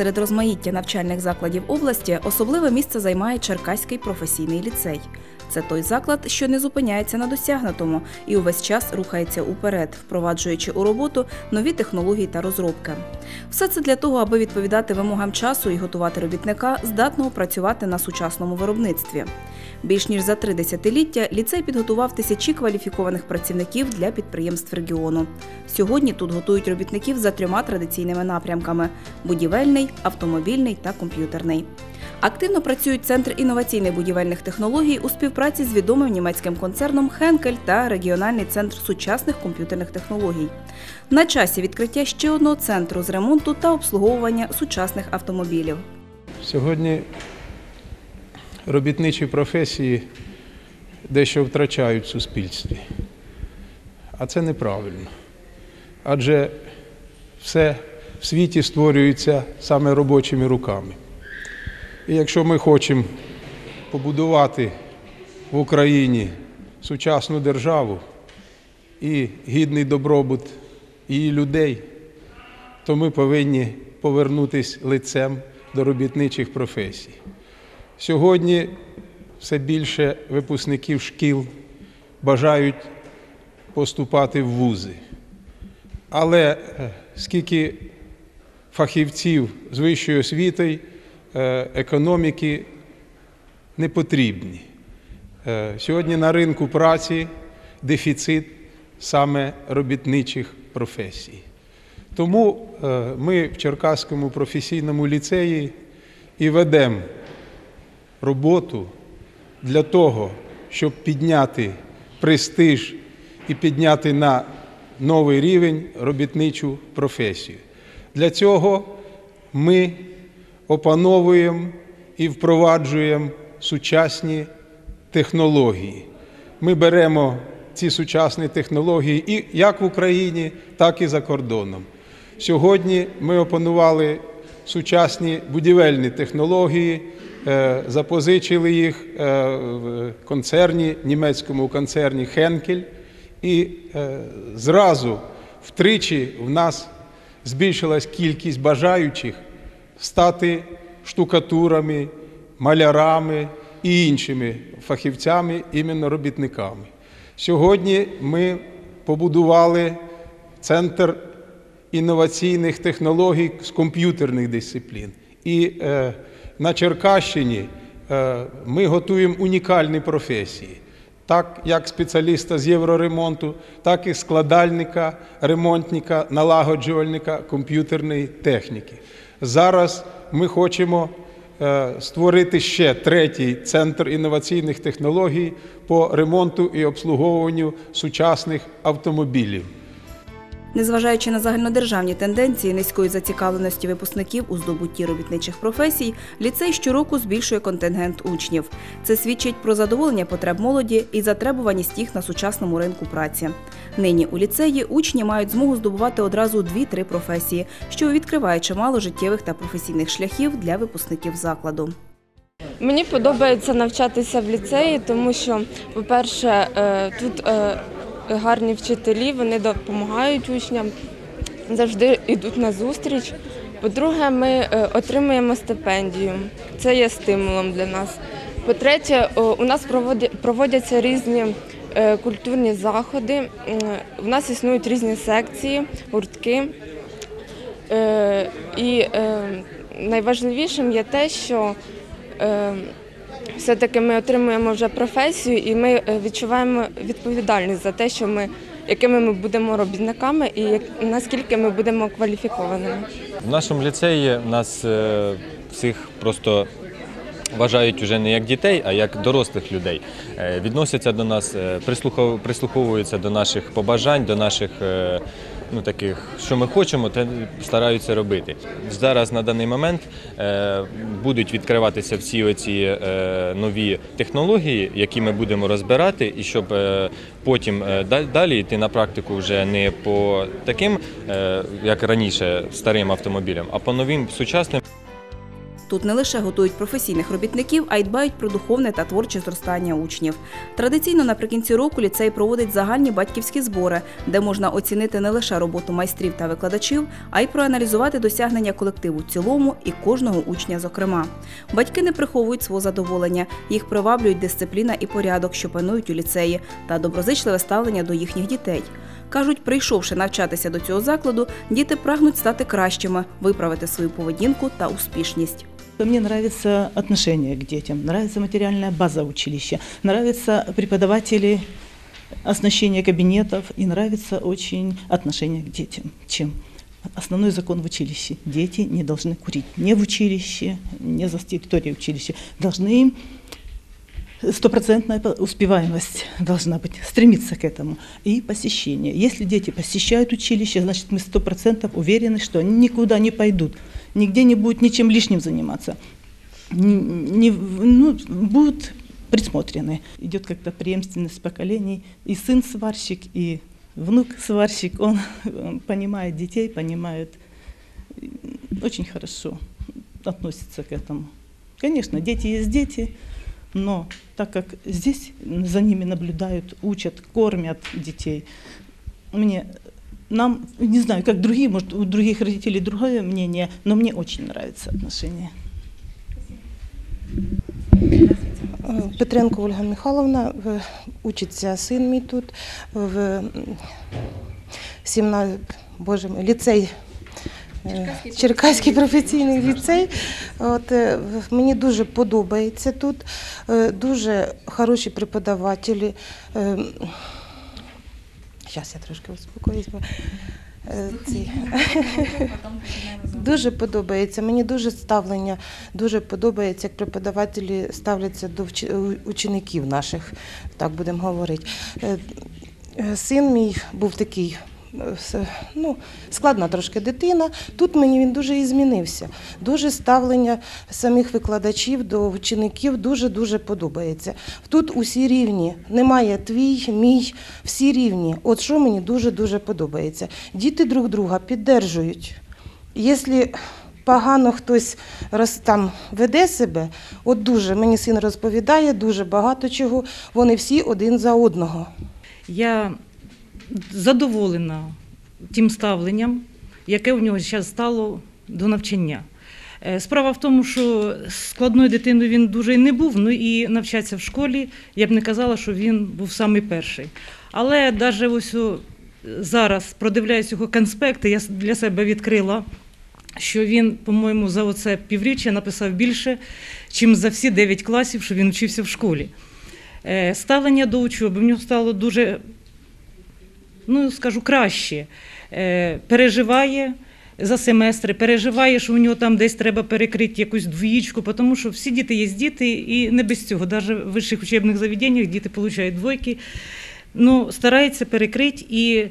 Серед розмаїття навчальних закладів області особливе місце займає Черкаський професійний ліцей. Це той заклад, що не зупиняється на досягнутому і увесь час рухається уперед, впроваджуючи у роботу нові технології та розробки. Все це для того, аби відповідати вимогам часу і готувати робітника, здатного працювати на сучасному виробництві. Більш ніж за три десятиліття ліцей підготував тисячі кваліфікованих працівників для підприємств регіону. Сьогодні тут готують робітників за трьома традиційними напрямками: будівельний, автомобільний та комп'ютерний. Активно працюють Центр інноваційних будівельних технологій у співпраці з відомим німецьким концерном Хенкель та регіональний центр сучасних комп'ютерних технологій. На часі відкриття ще одного центру з ремонту та обслуговування сучасних автомобілів. Сьогодні робітничі професії дещо втрачають в суспільстві. А це неправильно. Адже все в світі створюється саме робочими руками. І якщо ми хочемо побудувати в Україні сучасну державу і гідний добробут її людей, то ми повинні повернутися лицем до робітничих професій. Сьогодні все більше випускників шкіл бажають поступати в вузи. Але е, скільки фахівців з вищою освітою, економіки не потрібні. Е, Сьогодні на ринку праці дефіцит саме робітничих професій. Тому е, ми в Черкаському професійному ліцеї і ведемо роботу для того, щоб підняти престиж і підняти на новий рівень робітничу професію. Для цього ми опановуємо і впроваджуємо сучасні технології. Ми беремо ці сучасні технології і як в Україні, так і за кордоном. Сьогодні ми опанували сучасні будівельні технології, е, запозичили їх е, в концерні, німецькому концерні Хенкель, і е, зразу втричі в нас збільшилась кількість бажаючих стати штукатурами, малярами і іншими фахівцями, іменно робітниками. Сьогодні ми побудували центр інноваційних технологій з комп'ютерних дисциплін. І е, на Черкащині е, ми готуємо унікальні професії. Так як спеціаліста з євроремонту, так і складальника, ремонтника, налагоджувальника комп'ютерної техніки. Зараз ми хочемо е, створити ще третій центр інноваційних технологій по ремонту і обслуговуванню сучасних автомобілів. Незважаючи на загальнодержавні тенденції низької зацікавленості випускників у здобутті робітничих професій, ліцей щороку збільшує контингент учнів. Це свідчить про задоволення потреб молоді і затребуваність їх на сучасному ринку праці. Нині у ліцеї учні мають змогу здобувати одразу дві-три професії, що відкриває чимало життєвих та професійних шляхів для випускників закладу. Мені подобається навчатися в ліцеї, тому що, по-перше, е, тут е, гарні вчителі, вони допомагають учням, завжди йдуть на зустріч. По-друге, ми е, отримуємо стипендію. Це є стимулом для нас. По-третє, у нас проводяться різні культурні заходи. У нас існують різні секції, гуртки. Е, І е, найважливішим є те, що е, все-таки ми отримуємо вже професію і ми е, відчуваємо відповідальність за те, що ми, якими ми будемо робітниками і наскільки ми будемо кваліфікованими. В нашому ліцеї нас е, всіх просто вважають вже не як дітей, а як дорослих людей. Е, Відносяться до нас, е, прислуховуються до наших побажань, до наших е, ну, таких, що ми хочемо, те стараються робити. Зараз на даний момент будуть відкриватися всі оці нові технології, які ми будемо розбирати, і щоб потім е, далі йти на практику вже не по таким, як раніше, старим автомобілям, а по новим сучасним. Тут не лише готують професійних робітників, а й дбають про духовне та творче зростання учнів. Традиційно наприкінці року ліцей проводить загальні батьківські збори, де можна оцінити не лише роботу майстрів та викладачів, а й проаналізувати досягнення колективу в цілому і кожного учня зокрема. Батьки не приховують свого задоволення, їх приваблюють дисципліна і порядок, що панують у ліцеї, та доброзичливе ставлення до їхніх дітей. Кажуть, прийшовши навчатися до цього закладу, діти прагнуть стати кращими, виправити свою поведінку та успішність. Мне нравится отношение к детям, нравится материальная база училища, нравятся преподаватели, оснащение кабинетов и нравится очень отношение к детям. Чем? Основной закон в училище. Дети не должны курить ни в училище, ни за территорией училища. Должны стопроцентная успеваемость должна быть, стремиться к этому. И посещение. Если дети посещают училище, значит мы сто процентов уверены, что они никуда не пойдут, нигде не будут ничем лишним заниматься. Не, не- ну, будут присмотрены. Идет как-то преемственность поколений. И сын сварщик, и внук сварщик. Он понимает детей, понимает очень хорошо относится к этому. Конечно, дети есть дети, но так как здесь за ними наблюдают, учат, кормят детей, мне нам, не знаю, как другие, может, у других родителей другое мнение, но мне очень нравится отношение. Петренко Ольга Михайловна, учиться син мій тут в м, 17, боже мій, ліцей. е, Черкаський професійний ліцей. От, е, мені дуже подобається тут, е, дуже хороші преподавателі. Зараз я трошки успокоюсь. бо, е, ці- Дуже подобається. Мені дуже ставлення, дуже подобається, як преподавателі ставляться до учеників наших, так будемо говорити. Е, е, Син мій був такий. Ну, складна трошки дитина. Тут мені він дуже і змінився. Дуже ставлення самих викладачів до учеників дуже-дуже подобається. Тут усі рівні. Немає твій, мій, всі рівні. От що мені дуже-дуже подобається. Діти друг друга піддержують. Якщо погано хтось роз, там веде себе, от дуже мені син розповідає, дуже багато чого, вони всі один за одного. Я задоволена тим ставленням, яке у нього зараз стало до навчання. Е, Справа в тому, що складною дитиною він дуже і не був, ну і навчатися в школі, я б не казала, що він був самий перший. Але навіть ось зараз, продивляюсь його конспекти, я для себе відкрила, що він, по-моєму, за оце півріччя написав більше, ніж за всі 9 класів, що він вчився в школі. Е, Ставлення до учоби в нього стало дуже ну скажу краще, е, переживає за семестри, переживає, що у нього там десь треба перекрити якусь двоїчку, тому що всі діти є діти, і не без цього. Навіть в вищих учебних заведеннях діти отримують двойки. Ну, старається перекрити, і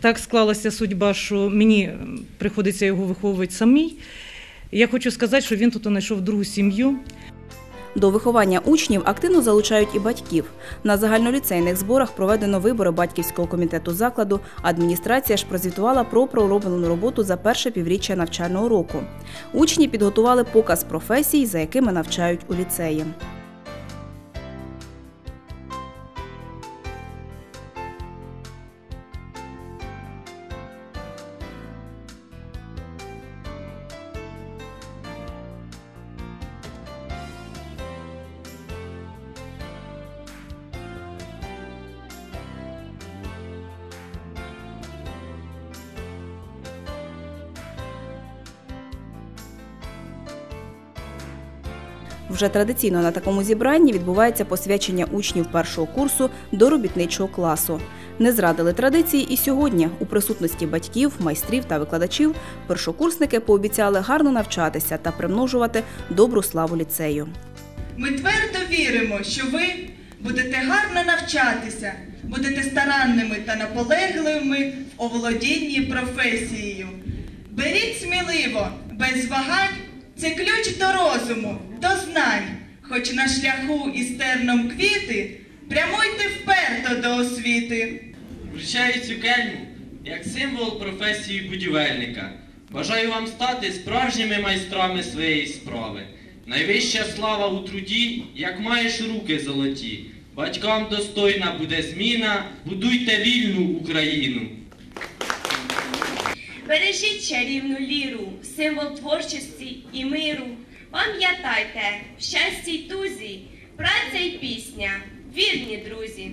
так склалася судьба, що мені приходиться його виховувати самій. Я хочу сказати, що він тут знайшов другу сім'ю. До виховання учнів активно залучають і батьків. На загальноліцейних зборах проведено вибори батьківського комітету закладу. Адміністрація ж прозвітувала про пророблену роботу за перше півріччя навчального року. Учні підготували показ професій, за якими навчають у ліцеї. Вже традиційно на такому зібранні відбувається посвячення учнів першого курсу до робітничого класу. Не зрадили традиції і сьогодні. У присутності батьків, майстрів та викладачів першокурсники пообіцяли гарно навчатися та примножувати добру славу ліцею. Ми твердо віримо, що ви будете гарно навчатися, будете старанними та наполегливими в оволодінні професією. Беріть сміливо, без вагань, це ключ до розуму, до знань. Хоч на шляху із терном квіти, прямуйте вперто до освіти. Вручаю цю кельму як символ професії будівельника. Бажаю вам стати справжніми майстрами своєї справи. Найвища слава у труді, як маєш руки золоті. Батькам достойна буде зміна, будуйте вільну Україну. Бережіть чарівну ліру, символ творчості і миру. Пам'ятайте, в щасті й тузі, праця й пісня, вірні друзі.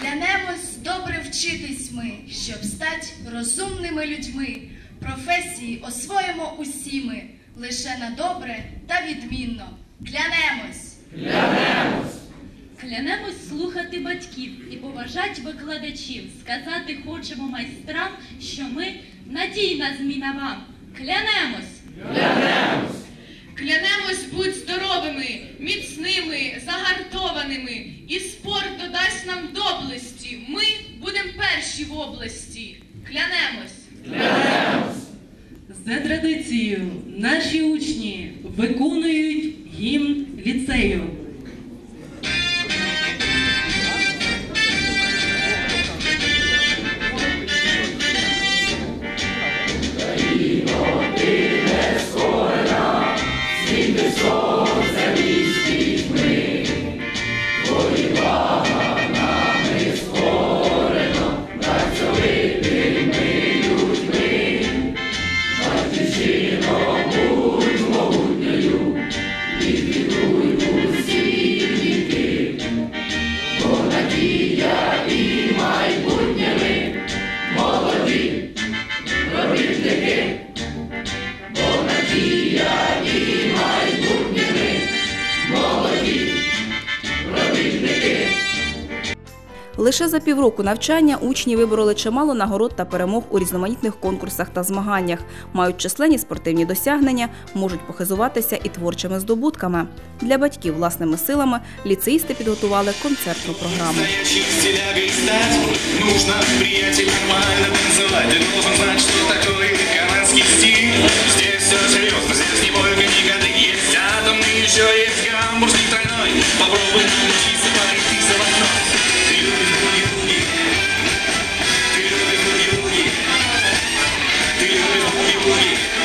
Клянемось добре вчитись ми, щоб стать розумними людьми. Професії освоїмо усі ми, лише на добре та відмінно. Клянемось! Клянемось слухати батьків і поважати викладачів. Сказати хочемо майстрам, що ми надійна зміна вам. Клянемось! Клянемось будь здоровими, міцними, загартованими, і спорт додасть нам доблесті. Ми будемо перші в області. Клянемось! Клянемось! За традицією наші учні виконують Лише за півроку навчання учні вибороли чимало нагород та перемог у різноманітних конкурсах та змаганнях, мають численні спортивні досягнення, можуть похизуватися і творчими здобутками. Для батьків власними силами ліцеїсти підготували концертну програму. Настоящим стилягой стать you.